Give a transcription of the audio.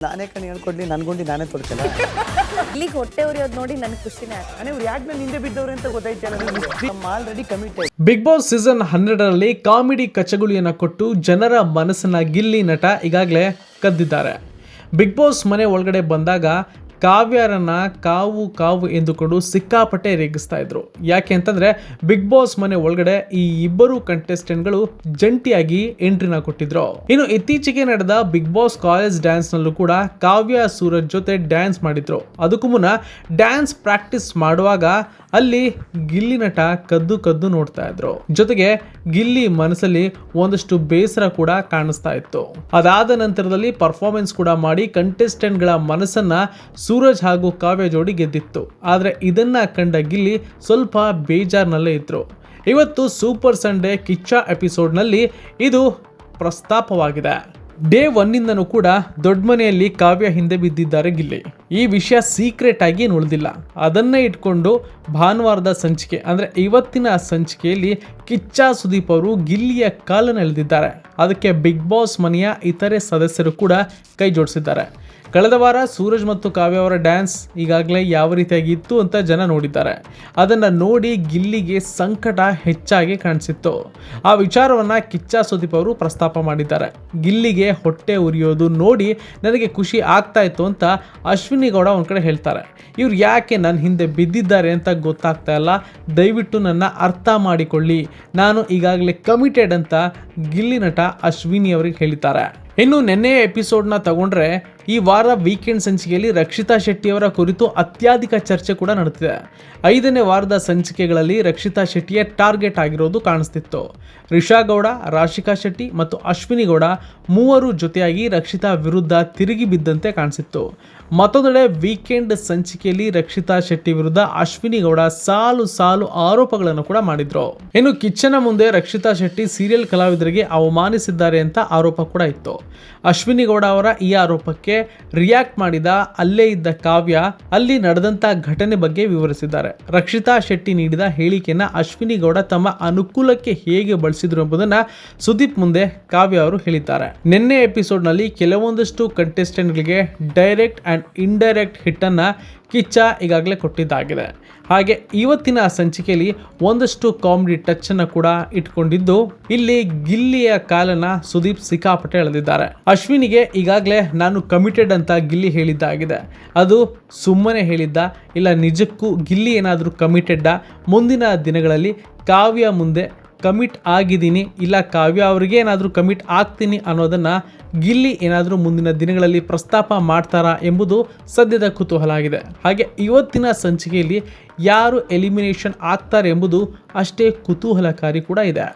ನಾನೇ ಕಣಿ ಹೇಳ್ಕೊಡ್ಲಿ ನನ್ಗೊಂಡು ನಾನೇ ತೊಡ್ತೇನೆ? ಇಲ್ಲಿಗೆ ಹೊಟ್ಟೆ ಉರಿಯೋದು ನೋಡಿ ನನಗೆ ಖುಷಿನೇ ಅನೇ ಇವ್ರು ಯಾಕೆ ನಾನು ಹಿಂದೆ ಬಿದ್ದವ್ರು ಅಂತ ಗೊತ್ತಾಯ್ತು ನಮ್ಮ already commit big boss season ಹನ್ನೆರಡರಲ್ಲಿ ಕಾಮಿಡಿ ಕಚಗುಳಿಯನ್ನು ಕೊಟ್ಟು ಜನರ ಮನಸ್ಸನ್ನ ಗಿಲ್ಲಿ ನಟ ಈಗಾಗಲೇ ಕದ್ದಿದ್ದಾರೆ. ಬಿಗ್ ಬಾಸ್ ಮನೆ ಒಳಗಡೆ ಬಂದಾಗ ಕಾವ್ಯರನ್ನ ಕಾವು ಕಾವು ಎಂದುಕೊಂಡು ಸಿಕ್ಕಾಪಟ್ಟೆ ರೇಗಿಸ್ತಾ ಇದ್ರು. ಯಾಕೆ ಅಂತಂದ್ರೆ ಬಿಗ್ ಬಾಸ್ ಮನೆ ಒಳಗಡೆ ಈ ಇಬ್ಬರು ಕಂಟೆಸ್ಟೆಂಟ್ಗಳು ಜಂಟಿಯಾಗಿ ಎಂಟ್ರಿನ ಕೊಟ್ಟಿದ್ರು. ಇನ್ನು ಇತ್ತೀಚೆಗೆ ನಡೆದ ಬಿಗ್ ಬಾಸ್ ಕಾಲೇಜ್ ಡ್ಯಾನ್ಸ್ ನಲ್ಲೂ ಕೂಡ ಕಾವ್ಯ ಸೂರಜ್ ಜೊತೆ ಡ್ಯಾನ್ಸ್ ಮಾಡಿದ್ರು. ಅದಕ್ಕೂ ಮುನ್ನ ಡ್ಯಾನ್ಸ್ ಪ್ರಾಕ್ಟೀಸ್ ಮಾಡುವಾಗ ಅಲ್ಲಿ ಗಿಲ್ಲಿ ನಟ ಕದ್ದು ಕದ್ದು ನೋಡ್ತಾ ಇದ್ರು. ಜೊತೆಗೆ ಗಿಲ್ಲಿ ಮನಸ್ಸಲ್ಲಿ ಒಂದಷ್ಟು ಬೇಸರ ಕೂಡ ಕಾಣಿಸ್ತಾ ಇತ್ತು. ಅದಾದ ನಂತರದಲ್ಲಿ ಪರ್ಫಾರ್ಮೆನ್ಸ್ ಕೂಡ ಮಾಡಿ ಕಂಟೆಸ್ಟೆಂಟ್ಗಳ ಮನಸ್ಸನ್ನ ಸೂರಜ್ ಹಾಗೂ ಕಾವ್ಯ ಜೋಡಿ ಗೆದ್ದಿತ್ತು. ಆದ್ರೆ ಇದನ್ನ ಕಂಡ ಗಿಲ್ಲಿ ಸ್ವಲ್ಪ ಬೇಜಾರ್ನಲ್ಲೇ ಇದ್ರು. ಇವತ್ತು ಸೂಪರ್ ಸಂಡೇ ಕಿಚ್ಚ ಎಪಿಸೋಡ್ನಲ್ಲಿ ಇದು ಪ್ರಸ್ತಾಪವಾಗಿದೆ. ಡೇ ಒನ್ನಿಂದನೂ ಕೂಡ ದೊಡ್ಡ ಮನೆಯಲ್ಲಿ ಕಾವ್ಯ ಹಿಂದೆ ಬಿದ್ದಿದ್ದಾರೆ ಗಿಲ್ಲಿ. ಈ ವಿಷಯ ಸೀಕ್ರೆಟ್ ಆಗಿ ಏನು ಉಳಿದಿಲ್ಲ. ಅದನ್ನೇ ಇಟ್ಕೊಂಡು ಭಾನುವಾರದ ಸಂಚಿಕೆ, ಅಂದರೆ ಇವತ್ತಿನ ಸಂಚಿಕೆಯಲ್ಲಿ ಕಿಚ್ಚ ಸುದೀಪ್ ಅವರು ಗಿಲ್ಲಿಯ ಕಾಲನ್ನು ಎಳೆದಿದ್ದಾರೆ. ಅದಕ್ಕೆ ಬಿಗ್ ಬಾಸ್ ಮನೆಯ ಇತರೆ ಸದಸ್ಯರು ಕೂಡ ಕೈ ಜೋಡಿಸಿದ್ದಾರೆ. ಕಳೆದ ವಾರ ಸೂರಜ್ ಮತ್ತು ಕಾವ್ಯ ಅವರ ಡ್ಯಾನ್ಸ್ ಈಗಾಗಲೇ ಯಾವ ರೀತಿಯಾಗಿ ಇತ್ತು ಅಂತ ಜನ ನೋಡಿದ್ದಾರೆ. ಅದನ್ನು ನೋಡಿ ಗಿಲ್ಲಿಗೆ ಸಂಕಟ ಹೆಚ್ಚಾಗಿ ಕಾಣಿಸಿತ್ತು. ಆ ವಿಚಾರವನ್ನು ಕಿಚ್ಚ ಸುದೀಪ್ ಅವರು ಪ್ರಸ್ತಾಪ ಮಾಡಿದ್ದಾರೆ. ಗಿಲ್ಲಿಗೆ ಹೊಟ್ಟೆ ಉರಿಯೋದು ನೋಡಿ ನನಗೆ ಖುಷಿ ಆಗ್ತಾ ಇತ್ತು ಅಂತ ಅಶ್ವಿನಿ ಗೌಡ ಒಂದು ಕಡೆ ಹೇಳ್ತಾರೆ. ಇವ್ರು ಯಾಕೆ ನನ್ನ ಹಿಂದೆ ಬಿದ್ದಿದ್ದಾರೆ ಅಂತ ಗೊತ್ತಾಗ್ತಾ ಇಲ್ಲ. ದಯವಿಟ್ಟು ನನ್ನ ಅರ್ಥ ಮಾಡಿಕೊಳ್ಳಿ. ನಾನು ಈಗಾಗಲೇ ಕಮಿಟೆಡ್ ಅಂತ ಗಿಲ್ಲಿ ನಟ ಅಶ್ವಿನಿ ಅವರಿಗೆ ಹೇಳಿದ್ದಾರೆ. ಇನ್ನು ನೆನ್ನೆಯ ಎಪಿಸೋಡ್ನ ತಗೊಂಡ್ರೆ ಈ ವಾರ ವೀಕೆಂಡ್ ಸಂಚಿಕೆಯಲ್ಲಿ ರಕ್ಷಿತಾ ಶೆಟ್ಟಿಯವರ ಕುರಿತು ಅತ್ಯಾಧಿಕ ಚರ್ಚೆ ಕೂಡ ನಡೆದಿದೆ. ಐದನೇ ವಾರದ ಸಂಚಿಕೆಗಳಲ್ಲಿ ರಕ್ಷಿತಾ ಶೆಟ್ಟಿಯ ಟಾರ್ಗೆಟ್ ಆಗಿರೋದು ಕಾಣಿಸ್ತಿತ್ತು. ರಿಷಾ ಗೌಡ, ರಾಶಿಕಾ ಶೆಟ್ಟಿ ಮತ್ತು ಅಶ್ವಿನಿ ಗೌಡ ಮೂವರು ಜೊತೆಯಾಗಿ ರಕ್ಷಿತಾ ವಿರುದ್ಧ ತಿರುಗಿ ಬಿದ್ದಂತೆ ಕಾಣಿಸಿತ್ತು. ಮತ್ತೊಂದೆಡೆ ವೀಕೆಂಡ್ ಸಂಚಿಕೆಯಲ್ಲಿ ರಕ್ಷಿತಾ ಶೆಟ್ಟಿ ವಿರುದ್ಧ ಅಶ್ವಿನಿ ಗೌಡ ಸಾಲು ಸಾಲು ಆರೋಪಗಳನ್ನು ಕೂಡ ಮಾಡಿದ್ರು. ಇನ್ನು ಕಿಚ್ಚನ ಮುಂದೆ ರಕ್ಷಿತಾ ಶೆಟ್ಟಿ ಸೀರಿಯಲ್ ಕಲಾವಿದರಿಗೆ ಅವಮಾನಿಸಿದ್ದಾರೆ ಅಂತ ಆರೋಪ ಕೂಡ ಇತ್ತು. ಅಶ್ವಿನಿ ಗೌಡ ಅವರ ಈ ಆರೋಪಕ್ಕೆ ರಿಯಾಕ್ಟ್ ಮಾಡಿದ ಅಲ್ಲೇ ಇದ್ದ ಕಾವ್ಯ ಅಲ್ಲಿ ನಡೆದಂತ ಘಟನೆ ಬಗ್ಗೆ ವಿವರಿಸಿದ್ದಾರೆ. ರಕ್ಷಿತಾ ಶೆಟ್ಟಿ ನೀಡಿದ ಹೇಳಿಕೆಯನ್ನ ಅಶ್ವಿನಿ ಗೌಡ ತಮ್ಮ ಅನುಕೂಲಕ್ಕೆ ಹೇಗೆ ಬಳಸಿದ್ರು ಎಂಬುದನ್ನ ಸುದೀಪ್ ಮುಂದೆ ಕಾವ್ಯ ಅವರು ಹೇಳಿದ್ದಾರೆ. ನಿನ್ನೆ ಎಪಿಸೋಡ್ನಲ್ಲಿ ಕೆಲವೊಂದಷ್ಟು ಕಂಟೆಸ್ಟೆಂಟ್ಗಳಿಗೆ ಡೈರೆಕ್ಟ್ ಅಂಡ್ ಇಂಡೈರೆಕ್ಟ್ ಹಿಟ್ ಅನ್ನ ಕಿಚ್ಚ ಈಗಾಗಲೇ ಕೊಟ್ಟಿದ್ದಾಗಿದೆ. ಹಾಗೆ ಇವತ್ತಿನ ಸಂಚಿಕೆಯಲ್ಲಿ ಒಂದಷ್ಟು ಕಾಮಿಡಿ ಟಚ್ ಅನ್ನು ಕೂಡ ಇಟ್ಕೊಂಡಿದ್ದು, ಇಲ್ಲಿ ಗಿಲ್ಲಿಯ ಕಾಲನ ಸುದೀಪ್ ಸಿಕ್ಕಾಪಟ್ಟೆ ಎಳೆದಿದ್ದಾರೆ. ಅಶ್ವಿನಿಗೆ ಈಗಾಗಲೇ ನಾನು ಕಮಿಟೆಡ್ ಅಂತ ಗಿಲ್ಲಿ ಹೇಳಿದ್ದಾಗಿದೆ. ಅದು ಸುಮ್ಮನೆ ಹೇಳಿದ್ದ, ಇಲ್ಲ ನಿಜಕ್ಕೂ ಗಿಲ್ಲಿ ಏನಾದರೂ ಕಮಿಟೆಡ್ಡ ಮುಂದಿನ ದಿನಗಳಲ್ಲಿ ಕಾವ್ಯ ಮುಂದೆ ಕಮಿಟ್ ಆಗಿದ್ದೀನಿ, ಇಲ್ಲ ಕಾವ್ಯ ಅವ್ರಿಗೆ ಏನಾದರೂ ಕಮಿಟ್ ಆಗ್ತೀನಿ ಅನ್ನೋದನ್ನು ಗಿಲ್ಲಿ ಏನಾದರೂ ಮುಂದಿನ ದಿನಗಳಲ್ಲಿ ಪ್ರಸ್ತಾಪ ಮಾಡ್ತಾರಾ ಎಂಬುದು ಸದ್ಯದ ಕುತೂಹಲ ಆಗಿದೆ ಹಾಗೆ ಇವತ್ತಿನ ಸಂಚಿಕೆಯಲ್ಲಿ ಯಾರು ಎಲಿಮಿನೇಷನ್ ಆಗ್ತಾರೆ ಎಂಬುದು ಅಷ್ಟೇ ಕುತೂಹಲಕಾರಿ ಕೂಡ ಇದೆ.